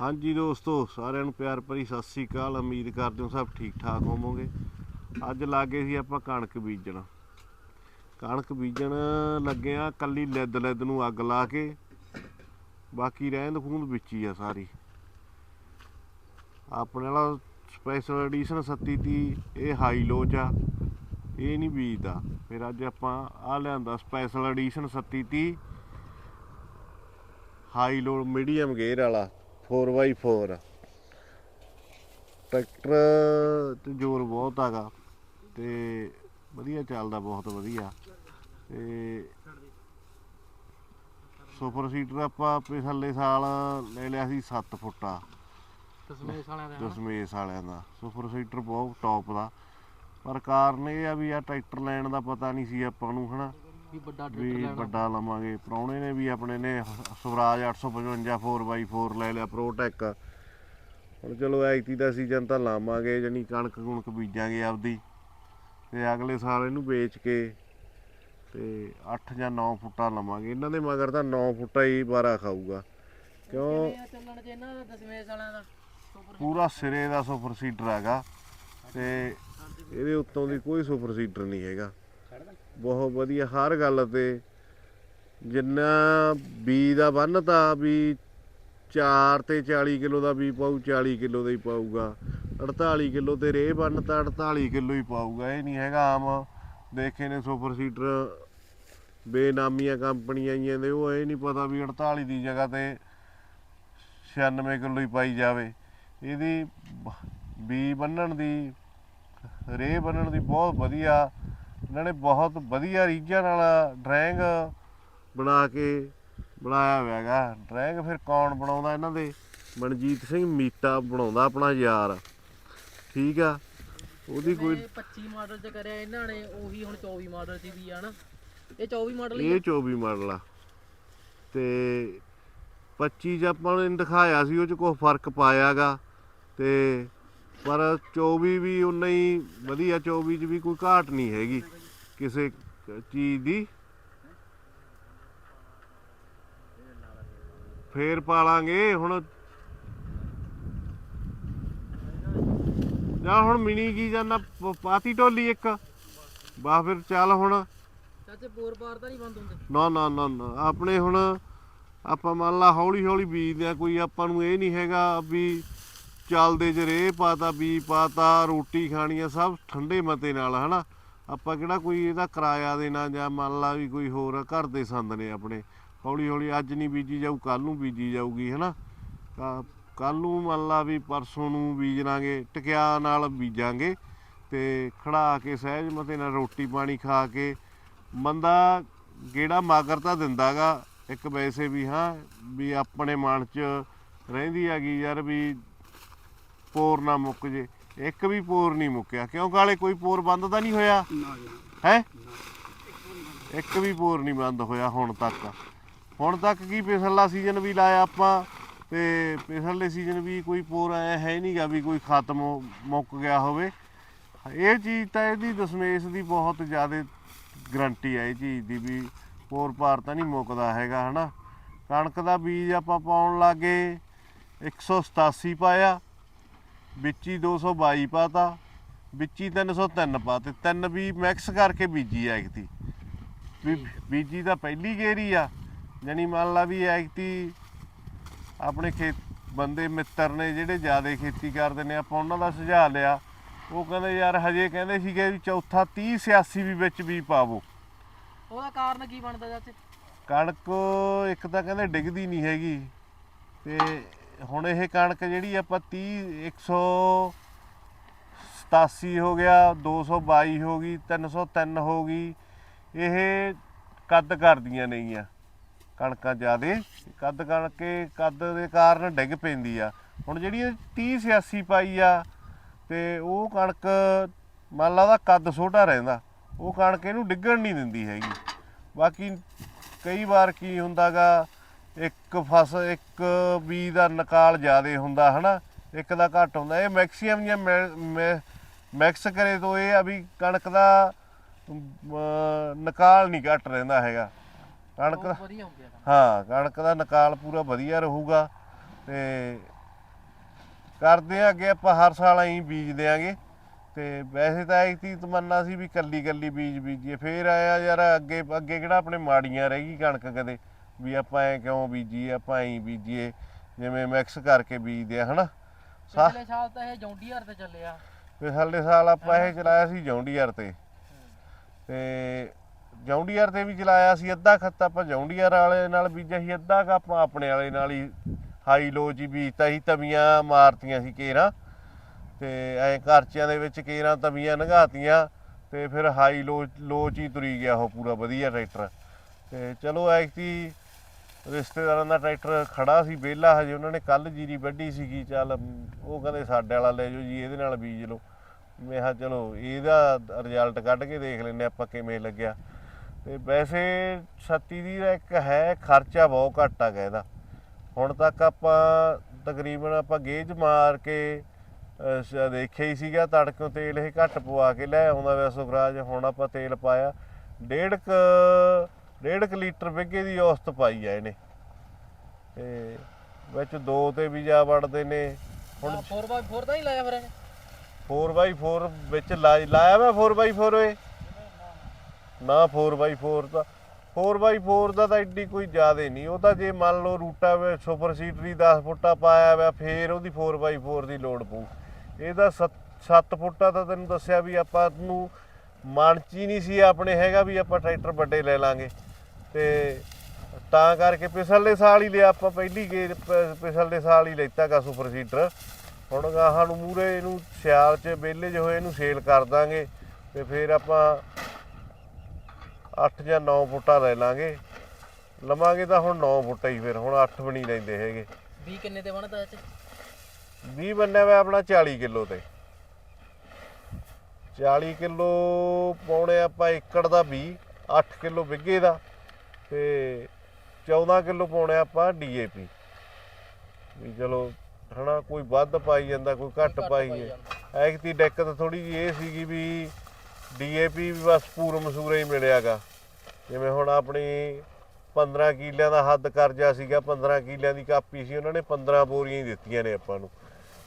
ਹਾਂਜੀ ਦੋਸਤੋ, ਸਾਰਿਆਂ ਨੂੰ ਪਿਆਰ ਭਰੀ ਸਤਿ ਸ੍ਰੀ ਅਕਾਲ। ਉਮੀਦ ਕਰਦੇ ਹਾਂ ਸਭ ਠੀਕ ਠਾਕ ਹੋਵੋਗੇ। ਅੱਜ ਲਾਗੇ ਸੀ ਆਪਾਂ ਕਣਕ ਬੀਜਣ। ਕਣਕ ਬੀਜਣ ਲੱਗੇ ਆ ਕੱਲੀ ਲਿੱਦ ਲਿੱਦ ਨੂੰ ਅੱਗ ਲਾ ਕੇ। ਬਾਕੀ ਰਹਿੰਦ ਖੂੰਦ ਵਿੱਚ ਹੀ ਆ ਸਾਰੀ। ਆਪਣੇ ਵਾਲਾ ਸਪੈਸ਼ਲ ਐਡੀਸ਼ਨ 3730 ਇਹ ਹਾਈ ਲੋਚ ਆ। ਇਹ ਨਹੀਂ ਬੀਜਦਾ। ਫਿਰ ਅੱਜ ਆਪਾਂ ਆ ਲਿਆਂਦਾ special edition 3730 high low medium gear ਵਾਲਾ। 4x4 ਟਰੈਕਟਰ ਤੇ ਜ਼ੋਰ ਬਹੁਤ ਹੈਗਾ ਤੇ ਵਧੀਆ ਚੱਲਦਾ ਬਹੁਤ ਵਧੀਆ। ਤੇ ਸੁਪਰ ਸੀਟਰ ਆਪਾਂ ਪਿਛਲੇ ਸਾਲ ਲੈ ਲਿਆ ਸੀ 7 ਫੁੱਟਾ। ਦਸਮੇਸ਼ ਵਾਲਿਆਂ ਦਾ। ਦਸਮੇਸ ਵਾਲਿਆਂ ਦਾ। ਸੁਪਰ ਸੀਟਰ ਬਹੁਤ ਟੌਪ ਦਾ। ਪਰ ਕਾਰਨ ਇਹ ਆ ਵੀ ਆ ਟਰੈਕਟਰ ਲੈਣ ਦਾ ਪਤਾ ਨਹੀਂ ਸੀ ਆਪਾਂ ਨੂੰ ਹਨਾ। ਵੀ ਵੱਡਾ ਟਰੈਕਟਰ ਵੀ ਲੈਣਾ ਵੱਡਾ ਲਵਾਂਗੇ। ਪ੍ਰਾਹੁਣੇ ਨੇ ਵੀ ਆਪਣੇ ਨੇ ਸਵਰਾਜ 855 4x4 ਲੈ ਲਿਆ ਪ੍ਰੋਟੈਕ ਹੁਣ ਚਲੋ ਐਕਤੀ ਦਾ ਸੀਜ਼ਨ ਤਾਂ ਲਾਵਾਂਗੇ ਜਾਨੀ ਕਣਕ ਕੁਣਕ ਬੀਜਾਂਗੇ ਆਪਦੀ। ਤੇ ਅਗਲੇ ਸਾਲ ਇਹਨੂੰ ਵੇਚ ਕੇ ਤੇ 8 ਜਾਂ 9 ਫੁੱਟਾ ਲਵਾਂਗੇ। ਇਹਨਾਂ ਦੇ ਮਗਰ ਤਾਂ 9 ਫੁੱਟਾ ਹੀ ਬਾਰਾ ਖਾਊਗਾ। ਕਿਉਂ? ਕਿਵੇਂ ਆ ਚੱਲਣ ਚ ਇਹਨਾਂ ਦਾ ਦਸਮੇਸ਼ ਵਾਲਿਆਂ ਦਾ। ਸੁਪਰ ਪੂਰਾ ਸਿਰੇ ਦਾ ਸੁਪਰ ਸੀਡਰ ਹੈਗਾ। ਤੇ ਇਹਦੇ ਉੱਤੋਂ ਦੀ ਕੋਈ ਸੁਪਰ ਸੀਡਰ ਨਹੀਂ ਹੈਗਾ। ਬਹੁਤ ਵਧੀਆ, ਹਰ ਗੱਲ ਤੇ। ਜਿੰਨਾ ਬੀ ਦਾ ਬੰਨ ਤਾਂ ਵੀ 4 ਤੇ 40 ਕਿਲੋ ਦਾ ਬੀ ਪਾਊ 40 ਕਿਲੋ ਦਾ ਹੀ ਪਾਊਗਾ। 48 ਕਿਲੋ ਤੇ ਰੇਹ ਬੰਨ ਤਾਂ 48 ਕਿਲੋ ਹੀ ਪਾਊਗਾ। ਇਹ ਨਹੀਂ ਹੈਗਾ ਆਮ। ਦੇਖੇ ਨੇ ਸੁਪਰ ਸੀਡਰ, ਬੇਨਾਮੀਆਂ ਕੰਪਨੀਆਂ ਆਈਆਂ ਦੇ ਉਹ ਇਹ ਨਹੀਂ ਪਤਾ ਵੀ 48 ਦੀ ਜਗ੍ਹਾ ਤੇ 96 ਕਿਲੋ ਹੀ ਪਾਈ ਜਾਵੇ। ਇਹਦੀ ਬ- ਬੀ ਬੰਨਣ ਦੀ ਰੇਹ ਬੰਨਣ ਦੀ ਬਹੁਤ ਵਧੀਆ ਇਹਨਾਂ ਨੇ ਬਹੁਤ ਵਧੀਆ ਰੀਝਾਂ ਨਾਲ ਡਰਾਇੰਗ ਬਣਾ ਕੇ ਬਣਾਇਆ ਹੋਇਆ ਹੈਗਾ। ਡਰਾਇੰਗ ਫਿਰ ਕੌਣ ਬਣਾਉਂਦਾ ਇਹਨਾਂ ਦੇ? ਮਨਜੀਤ ਸਿੰਘ ਮੀਤਾ ਬਣਾਉਂਦਾ ਆਪਣਾ ਯਾਰ। ਠੀਕ ਆ? ਉਹਦੀ ਕੋਈ 25 ਮਾਡਲ ਚ ਕਰਿਆ ਇਹਨਾਂ ਨੇ ਉਹੀ ਹੁਣ 24 ਮਾਡਲ ਚ ਵੀ ਆ ਨਾ। ਇਹ 24 ਮਾਡਲ ਹੀ ਇਹ ਆ। 24 ਮਾਡਲ ਆ। ਤੇ 25 ਚ ਆਪਾਂ ਨੇ ਦਿਖਾਇਆ ਸੀ ਉਹ ਚ ਕੋਈ ਫ਼ਰਕ ਪਾਇਆਗਾ ਤੇ ਪਰ 24 ਵੀ ਉਨਾ ਹੀ ਵਧੀਆ 24 ਚ ਵੀ ਕੋਈ ਘਾਟ ਨਹੀਂ ਹੈਗੀ। ਕਿਸੇ ਚੀਜ਼ ਦੀ। ਫੇਰ ਪਾਲਾਂਗੇ ਹੁਣ ਜਾਂ ਹੁਣ ਮਿਨੀ ਕੀ ਜਾਂਦਾ ਪਾਤੀ ਢੋਲੀ ਇੱਕ। ਬਾ ਫਿਰ ਚੱਲ ਹੁਣ। ਚਾਚੇ ਬੋਰ ਬਾਰ ਤਾਂ ਨਹੀਂ ਬੰਦ ਹੁੰਦੇ? ਨਾ ਨਾ ਨਾ ਨਾ। ਆਪਣੇ ਹੁਣ ਆਪਾਂ ਮੰਨ ਲਾ ਹੌਲੀ ਹੌਲੀ ਬੀਜਦੇ ਆ ਕੋਈ ਆਪਾਂ ਨੂੰ ਇਹ ਨਹੀਂ ਹੈਗਾ ਵੀ ਚੱਲਦੇ ਚ ਰੇ ਪਾਤਾ ਬੀ ਪਾਤਾ ਰੋਟੀ ਖਾਣੀ ਆ ਸਭ ਠੰਡੇ ਮਤੇ ਨਾਲ ਹਨਾ। ਆਪਾਂ ਕਿਹੜਾ ਕੋਈ ਇਹਦਾ ਕਿਰਾਇਆ ਦੇਣਾ ਜਾਂ ਮੰਨ ਲਾ ਵੀ ਕੋਈ ਹੋਰ ਘਰ ਦੇ ਸੰਦ ਨੇ ਆਪਣੇ। ਹੌਲੀ ਹੌਲੀ ਅੱਜ ਨਹੀਂ ਬੀਜੀ ਜਾਊ ਕੱਲ ਨੂੰ ਬੀਜੀ ਜਾਊਗੀ, ਹਨਾ? ਕੱਲ ਨੂੰ ਮੰਨ ਲਾ ਵੀ ਪਰਸੋਂ ਨੂੰ ਬੀਜ ਲਾਂਗੇ ਟਕਿਆ ਨਾਲ ਬੀਜਾਂਗੇ ਤੇ ਖੜਾ ਕੇ ਸਹਿਜ ਮਤੇ ਨਾਲ ਰੋਟੀ ਪਾਣੀ ਖਾ ਕੇ ਬੰਦਾ ਗੇੜਾ ਮਾਗਰ ਤਾਂ ਦਿੰਦਾਗਾ ਇੱਕ ਵੈਸੇ ਵੀ, ਹਾਂ, ਵੀ ਆਪਣੇ ਮਨ 'ਚ ਰਹਿੰਦੀ ਹੈਗੀ ਯਾਰ ਵੀ ਪੋਰ ਨਾ ਮੁੱਕ ਜੇ। ਇੱਕ ਵੀ ਪੋਰ ਨਹੀਂ ਮੁੱਕਿਆ ਕਿਉਂ ਕਾਲੇ ਕੋਈ ਪੋਰ ਬੰਦ ਤਾਂ ਨਹੀਂ ਹੋਇਆ? ਹੈ? ਇੱਕ ਵੀ ਪੋਰ ਨਹੀਂ ਬੰਦ ਹੋਇਆ ਹੁਣ ਤੱਕ। ਹੁਣ ਤੱਕ ਕੀ ਪਿਛਲਾ ਸੀਜ਼ਨ ਵੀ ਲਾਇਆ ਆਪਾਂ ਤੇ ਪਿਛਲੇ ਸੀਜ਼ਨ ਵੀ ਕੋਈ ਪੋਰ ਆਇਆ ਹੈ ਨਹੀਂਗਾ ਵੀ ਕੋਈ ਖਤਮ ਮੁੱਕ ਗਿਆ ਹੋਵੇ। ਇਹ ਚੀਜ਼ ਤਾਂ ਇਹਦੀ ਦਸ਼ਮੇਸ਼ ਦੀ ਬਹੁਤ ਜ਼ਿਆਦਾ ਗਰੰਟੀ ਹੈ ਇਹ ਚੀਜ਼ ਦੀ ਵੀ ਪੋਰ ਪਾਰ ਤਾਂ ਨਹੀਂ ਮੁੱਕਦਾ ਹੈਗਾ ਹਨਾ? ਕਣਕ ਦਾ ਬੀਜ ਆਪਾਂ ਪਾਉਣ ਲੱਗੇ 187 ਪਾਇਆ। ਵਿੱਚ ਹੀ 222 ਪਾਤਾ ਵਿੱਚ ਹੀ 303 ਪਾਤੇ ਤਿੰਨ ਵੀ ਮਿਕਸ ਕਰਕੇ ਬੀਜੀ ਐਗਤੀ ਵੀ ਬੀਜੀ ਤਾਂ ਪਹਿਲੀ ਗੇਰੀ ਆ ਜਾਨੀ ਮੰਨ ਲਾ ਵੀ ਐਗਤੀ ਆਪਣੇ ਖੇਤ ਬੰਦੇ ਮਿੱਤਰ ਨੇ ਜਿਹੜੇ ਜ਼ਿਆਦਾ ਖੇਤੀ ਕਰਦੇ ਨੇ ਆਪਾਂ ਉਹਨਾਂ ਦਾ ਸੁਝਾਅ ਲਿਆ। ਉਹ ਕਹਿੰਦੇ ਯਾਰ ਹਜੇ ਕਹਿੰਦੇ ਸੀਗੇ ਵੀ ਚੌਥਾ 30 86 ਵੀ ਵਿੱਚ ਵੀ ਪਾਵੋ। ਉਹਦਾ ਕਾਰਨ ਕੀ ਬਣਦਾ ਚਾਚੇ? ਕਣਕ ਇੱਕ ਤਾਂ ਕਹਿੰਦੇ ਡਿੱਗਦੀ ਨਹੀਂ ਹੈਗੀ ਤੇ ਹੁਣ ਇਹ ਕਣਕ ਜਿਹੜੀ ਆਪਾਂ 30 187 ਹੋ ਗਿਆ 222 ਹੋ ਗਈ 303 ਹੋ ਗਈ, ਇਹ ਕੱਦ ਕਰਦੀਆਂ ਨੇਗੀਆਂ ਕਣਕਾਂ ਜ਼ਿਆਦੇ। ਕੱਦ ਕਰਕੇ ਕੱਦ ਦੇ ਕਾਰਨ ਡਿੱਗ ਪੈਂਦੀ ਆ। ਹੁਣ ਜਿਹੜੀ ਇਹ 30 86 ਪਾਈ ਆ ਤੇ ਉਹ ਕਣਕ ਮੰਨ ਲਾ ਦਾ ਕੱਦ ਛੋਟਾ ਰਹਿੰਦਾ, ਉਹ ਕਣਕ ਇਹਨੂੰ ਡਿੱਗਣ ਨਹੀਂ ਦਿੰਦੀ ਹੈਗੀ। ਬਾਕੀ ਕਈ ਵਾਰ ਕੀ ਹੁੰਦਾਗਾ ਇੱਕ ਫਸ ਇੱਕ ਬੀ ਦਾ ਨਕਾਲ ਜ਼ਿਆਦੇ ਹੁੰਦਾ ਹਨਾ? ਇੱਕ ਦਾ ਘੱਟ ਹੁੰਦਾ। ਇਹ ਮੈਕਸਿਮਮ ਜਾਂ ਮੈਕਸ ਕਰੇ ਤੋਂ ਇਹ ਆ ਵੀ ਕਣਕ ਦਾ ਨਕਾਲ ਨਹੀਂ ਘੱਟ ਰਹਿੰਦਾ ਹੈਗਾ। ਕਣਕ। ਹਾਂ ਕਣਕ ਦਾ ਨਕਾਲ ਪੂਰਾ ਵਧੀਆ ਰਹੂਗਾ ਤੇ ਕਰਦੇ ਆ ਅੱਗੇ ਆਪਾਂ ਹਰ ਸਾਲ ਐਂ ਬੀਜ ਦਿਆਂਗੇ। ਤੇ ਵੈਸੇ ਤਾਂ ਐਕਤੀ ਤਮੰਨਾ ਸੀ ਵੀ ਕੱਲੀ ਕੱਲੀ ਬੀਜ ਬੀਜੀਏ। ਫੇਰ ਆਇਆ ਯਾਰ ਅੱਗੇ ਅੱਗੇ ਕਿਹੜਾ ਆਪਣੇ ਮਾੜੀਆਂ ਰਹਿ ਗਈ ਕਣਕ ਕਦੇ। ਵੀ ਆਪਾਂ ਐ ਕਿਉਂ ਬੀਜੀਏ ਆਪਾਂ ਐਂ ਬੀਜੀਏ ਜਿਵੇਂ ਮਿਕਸ ਕਰਕੇ ਬੀਜਦੇ ਆ ਹਨਾ? ਸਾ- ਪਿਛਲੇ ਸਾਲ ਤਾਂ ਇਹ ਜੌਂਡੀਆਰ ਤੇ ਚੱਲਿਆ। ਪਿਛਲੇ ਸਾਲ ਆਪਾਂ ਇਹ ਚਲਾਇਆ ਸੀ ਜੌਂਡੀਆਰ ਤੇ। ਤੇ ਜੌਂਡੀਆਰ ਤੇ ਵੀ ਚਲਾਇਆ ਸੀ ਅੱਧਾ ਖੱਤ ਆਪਾਂ ਜੌਂਡੀਆਰ ਵਾਲੇ ਨਾਲ ਬੀਜਿਆ ਸੀ ਅੱਧਾ ਕੁ ਆਪਾਂ ਆਪਣੇ ਵਾਲੇ ਨਾਲ ਹੀ ਹਾਈ ਲੋ ਜੀ ਬੀਜਤਾ ਸੀ ਤਵੀਆਂ ਮਾਰਤੀਆਂ ਸੀ ਕੇਰਾਂ। ਤੇ ਐ ਕਰਚਿਆਂ ਦੇ ਵਿੱਚ ਕੇਰਾਂ ਤਵੀਆਂ ਨਗਾਤੀਆਂ ਤੇ ਫਿਰ ਹਾਈ ਲੋ ਲੋ ਚ ਹੀ ਤੁਰੀ ਗਿਆ ਉਹ ਪੂਰਾ ਵਧੀਆ ਟਰੈਕਟਰ। ਤੇ ਚਲੋ ਐਕਤੀ ਰਿਸ਼ਤੇਦਾਰਾਂ ਦਾ ਟਰੈਕਟਰ ਖੜਾ ਸੀ, ਵਿਹਲਾ ਹਜੇ, ਉਹਨਾਂ ਨੇ ਕੱਲ ਜੀਰੀ ਵੱਢੀ ਸੀਗੀ, ਚੱਲ ਉਹ ਕਹਿੰਦੇ ਸਾਡੇ ਵਾਲਾ ਲੈ ਜਾਓ ਜੀ, ਇਹਦੇ ਨਾਲ ਬੀਜ ਲਓ। ਮੈਂ ਕਿਹਾ ਚਲੋ, ਇਹਦਾ ਰਿਜ਼ਲਟ ਕੱਢ ਕੇ ਦੇਖ ਲੈਂਦੇ ਆਪਾਂ ਕਿਵੇਂ ਲੱਗਿਆ। ਤੇ ਵੈਸੇ 36 ਦੀ ਦਾ ਇੱਕ ਹੈ, ਖਰਚਾ ਬਹੁਤ ਘੱਟ ਆ ਗਿਆ ਇਹਦਾ ਹੁਣ ਤੱਕ ਆਪਾਂ ਤਕਰੀਬਨ ਆਪਾਂ ਗੇਜ ਮਾਰ ਕੇ ਦੇਖਿਆ ਹੀ ਸੀਗਾ, ਤੜਕੋਂ ਤੇਲ ਇਹ ਘੱਟ ਪਵਾ ਕੇ ਲੈ ਆਉਂਦਾ ਵੈਸੋ ਗਰਾਜ ਹੁਣ ਆਪਾਂ ਤੇਲ ਪਾਇਆ। ਡੇਢ ਕ ਡੇਢ ਕੁ ਲੀਟਰ ਵਿੱਗੇ ਦੀ ਔਸਤ ਪਾਈ ਆ ਇਹਨੇ। ਤੇ ਵਿੱਚ ਦੋ ਤੇ ਵੀ ਜਾ ਵੜਦੇ ਨੇ। ਹੁਣ ਹੁਣ 4x4 ਤਾਂ ਹੀ ਲਾਇਆ ਫਿਰ ਇਹਨੇ। 4x4 ਵਿੱਚ ਲਾਇਆ ਵਾ 4x4 ਓਏ ਨਾ 4x4 ਤਾਂ 4x4 ਦਾ ਤਾਂ ਐਡੀ ਕੋਈ ਜ਼ਿਆਦੇ ਨਹੀਂ। ਉਹ ਤਾਂ ਜੇ ਮੰਨ ਲਓ ਰੂਟਾ ਵੇ ਸੁਪਰ ਸੀਟਰੀ 10 ਫੁੱਟਾ ਪਾਇਆ ਵਾ ਫੇਰ ਉਹਦੀ 4x4 ਦੀ ਲੋੜ ਪਊ। ਇਹਦਾ 7 ਫੁੱਟਾ ਤਾਂ ਤੈਨੂੰ ਦੱਸਿਆ ਵੀ ਆਪਾਂ ਨੂੰ ਮਨ ਚ ਹੀ ਨਹੀਂ ਸੀ ਆਪਣੇ ਹੈਗਾ ਵੀ ਆਪਾਂ ਟਰੈਕਟਰ ਵੱਡੇ ਲੈ ਲਾਂਗੇ। ਤੇ ਤਾਂ ਕਰਕੇ ਪਿਛਲੇ ਸਾਲ ਹੀ ਲਿਆ ਆਪਾਂ ਪਹਿਲੀ ਗੇਰ ਪ- ਪਿਛਲੇ ਸਾਲ ਹੀ ਲੈਤਾ ਗਾ ਸੁਪਰ ਸੀਟਰ ਹੁਣ ਗਾਹਾਂ ਨੂੰ ਮੂਰੇ ਇਹਨੂੰ ਸਿਆਲ ਚ ਵਿਹਲੇ ਜਿਹੇ ਹੋਏ ਇਹਨੂੰ ਸੇਲ ਕਰ ਦਾਂਗੇ ਤੇ ਫਿਰ ਆਪਾਂ 8 ਜਾਂ 9 ਫੁੱਟਾ ਲੈ ਲਾਂਗੇ। ਲਵਾਂਗੇ ਤਾਂ ਹੁਣ 9 ਫੁੱਟਾ ਹੀ ਫਿਰ ਹੁਣ 8 ਵੀ ਨਹੀਂ ਲੈਂਦੇ ਹੈਗੇ। 20 ਕਿੰਨੇ ਤੇ ਬਣਦਾ ਇਹ ਚ? 20 ਬੰਨਿਆ ਹੋਇਆ ਆਪਣਾ 40 ਕਿਲੋ ਤੇ। 40 ਕਿਲੋ ਪਾਉਣੇ ਆਪਾਂ ਏਕੜ ਦਾ 20 8 ਕਿਲੋ ਵਿੱਗੇ ਦਾ। ਤੇ 14 ਕਿਲੋ ਪਾਉਣੇ ਆਪਾਂ ਡੀਏਪੀ। ਵੀ ਚਲੋ ਹਨਾ ਕੋਈ ਵੱਧ ਪਾਈ ਜਾਂਦਾ ਕੋਈ ਘੱਟ ਪਾਈ ਹੈ ਐਕਤੀ ਦਿੱਕਤ ਥੋੜੀ ਜਿਹੀ ਇਹ ਸੀਗੀ ਵੀ ਡੀਏਪੀ ਵੀ ਬਸ ਪੂਰ ਮਸੂਰੇ ਹੀ ਮਿਲਿਆਗਾ। ਜਿਵੇਂ ਹੁਣ ਆਪਣੀ 15 ਕਿੱਲਿਆਂ ਦਾ ਹੱਦ ਕਰਜ਼ਾ ਸੀਗਾ 15 ਕਿੱਲਿਆਂ ਦੀ ਕਾਪੀ ਸੀ ਉਹਨਾਂ ਨੇ 15 ਬੋਰੀਆਂ ਹੀ ਦਿੱਤੀਆਂ ਨੇ ਆਪਾਂ ਨੂੰ।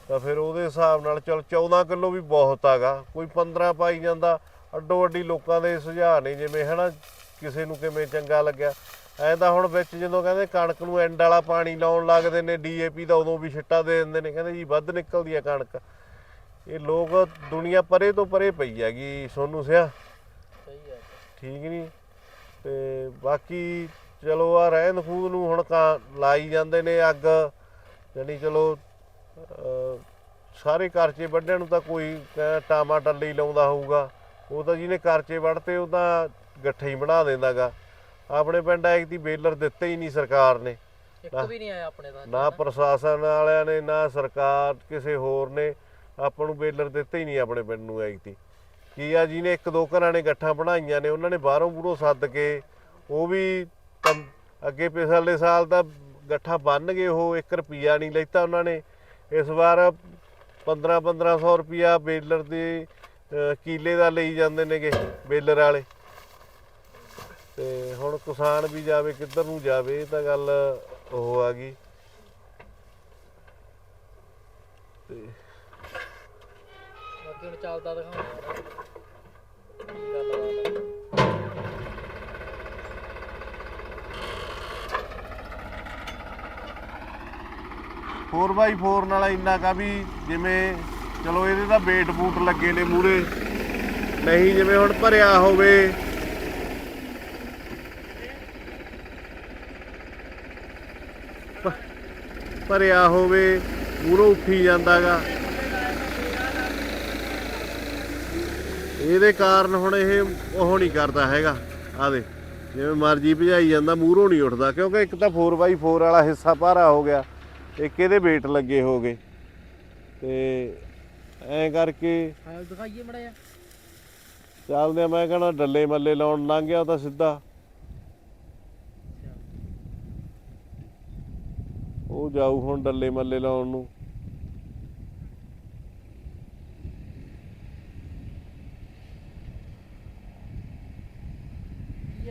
ਤਾਂ ਫਿਰ ਉਹਦੇ ਹਿਸਾਬ ਨਾਲ ਚਲ 14 ਕਿਲੋ ਵੀ ਬਹੁਤ ਆਗਾ। ਕੋਈ 15 ਪਾਈ ਜਾਂਦਾ ਅੱਡੋ ਅੱਡੀ ਲੋਕਾਂ ਦੇ ਸੁਝਾਅ ਨੇ ਜਿਵੇਂ ਹਨਾ ਕਿਸੇ ਨੂੰ ਕਿਵੇਂ ਚੰਗਾ ਲੱਗਿਆ। ਐ ਤਾਂ ਹੁਣ ਵਿੱਚ ਜਦੋਂ ਕਹਿੰਦੇ ਕਣਕ ਨੂੰ ਐਂਡ ਵਾਲਾ ਪਾਣੀ ਲਾਉਣ ਲੱਗਦੇ ਨੇ ਡੀਏਪੀ ਦਾ ਉਦੋਂ ਵੀ ਛਿੱਟਾ ਦੇ ਦਿੰਦੇ ਨੇ, ਕਹਿੰਦੇ ਜੀ ਵੱਧ ਨਿਕਲਦੀ ਆ ਕਣਕ। ਇਹ ਲੋਕ ਦੁਨੀਆ ਪਰੇ ਤੋਂ ਪਰੇ ਪਈ ਹੈਗੀ, ਸੋਨੂੰ ਸਿਆ। ਸਹੀ ਹੈ ਠੀਕ ਨਹੀਂ ਤੇ ਬਾਕੀ ਚਲੋ ਆ ਰਹਿੰਦ ਖੂੰਦ ਨੂੰ ਹੁਣ ਕਾ ਲਾਈ ਜਾਂਦੇ ਨੇ ਅੱਗ, ਜਾਣੀ ਚਲੋ ਸਾਰੇ ਕਰਚੇ ਵੱਢਣ ਨੂੰ ਤਾਂ ਕੋਈ ਕਹਿ ਟਾਮਾ ਟੱਲੀ ਲਾਉਂਦਾ ਹੋਊਗਾ। ਉਹ ਤਾਂ ਜਿਹਨੇ ਕਰਚੇ ਵੱਢਤੇ, ਉਹ ਤਾਂ ਗੱਠੇ ਹੀ ਬਣਾ ਦਿੰਦਾਗਾ। ਆਪਣੇ ਪਿੰਡ ਐਕ ਦੀ ਬੇਲਰ ਦਿੱਤੇ ਹੀ ਨਹੀਂ ਸਰਕਾਰ ਨੇ। ਇੱਕ ਵੀ ਨਹੀਂ ਆਇਆ ਆਪਣੇ ਦਾ। ਨਾ ਪ੍ਰਸ਼ਾਸਨ ਵਾਲਿਆਂ ਨੇ ਨਾ ਸਰਕਾਰ ਕਿਸੇ ਹੋਰ ਨੇ। ਆਪਾਂ ਨੂੰ ਬੇਲਰ ਦਿੱਤੇ ਹੀ ਨਹੀਂ ਆਪਣੇ ਪਿੰਡ ਨੂੰ ਐਕਤੀ ਕੀ। ਆ ਜਿਹਨੇ ਇੱਕ ਦੋ ਘਰਾਂ ਨੇ ਗੱਠਾਂ ਬਣਾਈਆਂ ਨੇ ਉਹਨਾਂ ਨੇ ਬਾਹਰੋਂ ਬੂਰੋਂ ਸੱਦ ਕੇ ਉਹ ਵੀ ਅੱਗੇ ਪਿਛਲੇ ਸਾਲ ਤਾਂ ਗੱਠਾਂ ਬੰਨ ਗਏ ਉਹ 1 ਰੁਪਿਆ ਨਹੀਂ ਲੈਤਾ ਉਹਨਾਂ ਨੇ। ਇਸ ਵਾਰ 15 1500 ਰੁਪਿਆ ਬੇਲਰ ਦੇ ਅਹ, ਕੀਲੇ ਦਾ ਲਈ ਜਾਂਦੇ ਨੇਗੇ ਬੇਲਰ ਵਾਲੇ। ਤੇ ਹੁਣ ਕਿਸਾਨ ਵੀ ਜਾਵੇ ਕਿੱਧਰ ਨੂੰ ਜਾਵੇ ਇਹ ਤਾਂ ਗੱਲ ਉਹ ਆ ਗਈ। ਤੇ ਬਾਕੀ ਹੁਣ ਚੱਲਦਾ ਦਿਖਾਉਂਦਾ ਗੱਲਬਾਤ ਫੋਰ ਬਾਈ 4 ਨਾਲ ਇੰਨਾ ਕਾ ਵੀ ਜਿਵੇਂ ਚਲੋ ਇਹਦੇ ਤਾਂ ਵੇਟ ਬੂਟ ਲੱਗੇ ਨੇ ਮੂਰੇ ਨਹੀਂ ਜਿਵੇਂ ਹੁਣ ਭਰਿਆ ਹੋਵੇ ਭਰਿਆ ਹੋਵੇ ਮੂਰੋਂ ਉੱਠੀ ਜਾਂਦਾਗਾ। ਇਹਦੇ ਕਾਰਨ ਹੁਣ ਇਹ ਉਹ ਨਹੀਂ ਕਰਦਾ ਹੈਗਾ। ਆ ਦੇ ਜਿਵੇਂ ਮਰਜ਼ੀ ਭਜਾਈ ਜਾਂਦਾ ਮੂਰੋਂ ਨਹੀਂ ਉੱਠਦਾ ਕਿਉਂਕਿ ਇੱਕ ਤਾਂ 4x4 ਵਾਲਾ ਹਿੱਸਾ ਭਾਰਾ ਹੋ ਗਿਆ ਇੱਕ ਇਹਦੇ ਵੇਟ ਲੱਗੇ ਹੋ ਗਏ ਤੇ ਐਂ ਕਰਕੇ ਹਾਲ ਦਿਖਾਈਏ ਮੜਾ ਜਾ ਚੱਲਦੇ ਮੈਂ ਕਹਣਾ ਡੱਲੇ ਮੱਲੇ ਲਾਉਣ ਲੰਘ ਗਿਆ ਤਾਂ ਸਿੱਧਾ। ਉਹ ਜਾਊ ਹੁਣ ਡੱਲੇ ਮੱਲੇ ਲਾਉਣ ਨੂੰ।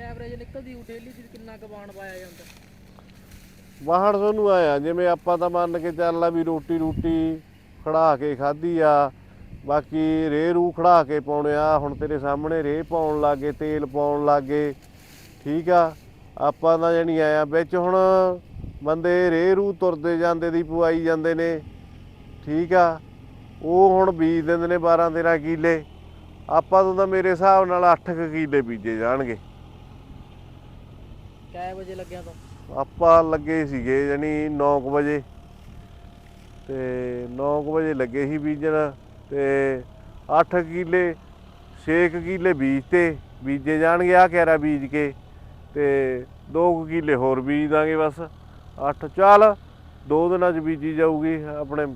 ਐਵਰੇਜ ਨਿਕਲਦੀ ਉਹ ਡੇਲੀ ਚ ਕਿੰਨਾ ਕੁ ਬਾਣ ਪਾਇਆ ਜਾਂਦਾ? ਬਾਹਰ ਤੁਹਾਨੂੰ ਆਇਆ ਜਿਵੇਂ ਆਪਾਂ ਤਾਂ ਮੰਨ ਕੇ ਚੱਲ ਆ ਵੀ ਰੋਟੀ ਰੋਟੀ ਖੜਾ ਕੇ ਖਾਧੀ ਆ ਬਾਕੀ ਰੇ ਰੂ ਖੜਾ ਕੇ ਪਾਉਣੇ ਆ ਹੁਣ ਤੇਰੇ ਸਾਹਮਣੇ ਰੇ ਪਾਉਣ ਲੱਗੇ ਤੇਲ ਪਾਉਣ ਲੱਗੇ ਠੀਕ ਆ? ਆਪਾਂ ਤਾਂ ਜਾਣੀ ਆਇਆ ਵਿੱਚ ਹੁਣ ਬੰਦੇ ਰੇ ਰੂ ਤੁਰਦੇ ਜਾਂਦੇ ਦੀ ਪਵਾਈ ਜਾਂਦੇ ਨੇ। ਠੀਕ ਆ ਉਹ ਹੁਣ ਬੀਜ ਦਿੰਦੇ ਨੇ 12 13 ਕਿੱਲੇ। ਆਪਾਂ ਤੋਂ ਤਾਂ ਮੇਰੇ ਹਿਸਾਬ ਨਾਲ 8 ਕਿੱਲੇ ਬੀਜੇ ਜਾਣਗੇ। ਕੈ ਵਜੇ ਲੱਗਿਆ ਤੂੰ? ਆਪਾਂ ਲੱਗੇ ਸੀਗੇ ਜਾਣੀ 9 ਵਜੇ। ਤੇ 9 ਵਜੇ ਲੱਗੇ ਸੀ ਬੀਜਣ ਤੇ 8 ਕਿੱਲੇ 6 ਕਿੱਲੇ ਬੀਜ ਤੇ ਬੀਜੇ ਜਾਣਗੇ ਆ ਕਿਹੜਾ ਬੀਜ ਕੇ। ਤੇ 2 ਕਿੱਲੇ ਹੋਰ ਬੀਜ ਦਾਂਗੇ ਬਸ। 8 ਚਾਲ, ਦੋ ਦਿਨਾਂ ਚ ਬੀਜੀ ਜਾਊਗੀ, ਆਪਣੇ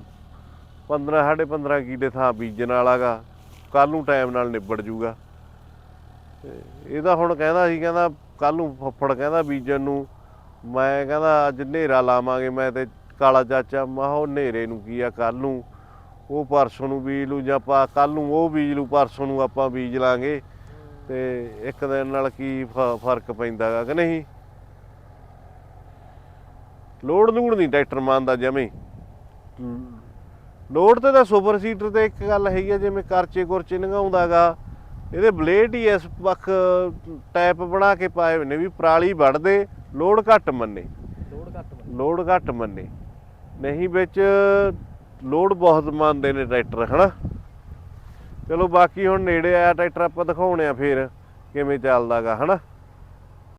15 ਸਾਢੇ 15 ਕਿੱਲੇ ਥਾਂ ਬੀਜਣ ਵਾਲਾਗਾ ਕੱਲ ਨੂੰ ਟਾਈਮ ਨਾਲ ਨਿਬੜ ਜੂਗਾ। ਤੇ ਇਹਦਾ ਹੁਣ ਕਹਿੰਦਾ ਸੀ, ਕਹਿੰਦਾ ਕੱਲ ਨੂੰ ਫੱਫੜ ਕਹਿੰਦਾ ਬੀਜਣ ਨੂੰ। ਮੈਂ ਕਹਿੰਦਾ, ਅੱਜ ਹਨੇਰਾ ਲਾਵਾਂਗੇ, ਮੈਂ ਤੇ ਕਾਲਾ ਚਾਚਾ, ਮੈਂ ਉਹ ਹਨੇਰੇ ਨੂੰ ਕੀ ਆ ਕੱਲ ਨੂੰ ਉਹ ਪਰਸੋਂ ਨੂੰ ਬੀਜ ਲੂ ਜਾਂ ਆਪਾਂ ਕੱਲ ਨੂੰ ਉਹ ਬੀਜ ਲੂ ਪਰਸੋਂ ਨੂੰ ਆਪਾਂ ਬੀਜ ਲਾਂਗੇ। ਤੇ ਇੱਕ ਦਿਨ ਨਾਲ ਕੀ ਫ- ਫ਼ਰਕ ਪੈਂਦਾਗਾ ਕਿ ਨਹੀਂ? ਲੋਡ ਲੂੜ ਨਹੀਂ ਟਰੈਕਟਰ ਮੰਨਦਾ ਜਮੇ। ਲੋਡ ਤੇ ਤਾਂ ਸੁਪਰ ਸੀਟਰ ਤੇ ਇੱਕ ਗੱਲ ਹੈਗੀ ਆ ਜਿਵੇਂ ਕਰਚੇ ਕੁਰਚੇ ਨੰਗਾਉਂਦਾਗਾ ਇਹਦੇ ਬਲੇਡ ਹੀ ਇਸ ਪੱਖ ਟਾਈਪ ਬਣਾ ਕੇ ਪਾਏ ਹੋਏ ਨੇ ਵੀ ਪਰਾਲੀ ਵੜਦੇ ਲੋਡ ਘੱਟ ਮੰਨੇ। ਲੋਡ ਘੱਟ ਬਣ ਲੋਡ ਘੱਟ ਮੰਨੇ। ਨਹੀਂ ਵਿੱਚ ਲੋਡ ਬਹੁਤ ਮੰਨਦੇ ਨੇ ਟਰੈਕਟਰ ਹਨਾ? ਚਲੋ ਬਾਕੀ ਹੁਣ ਨੇੜੇ ਆਇਆ ਟਰੈਕਟਰ ਆਪਾਂ ਦਿਖਾਉਣੇ ਆ ਫੇਰ ਕਿਵੇਂ ਚੱਲਦਾਗਾ ਹਨਾ?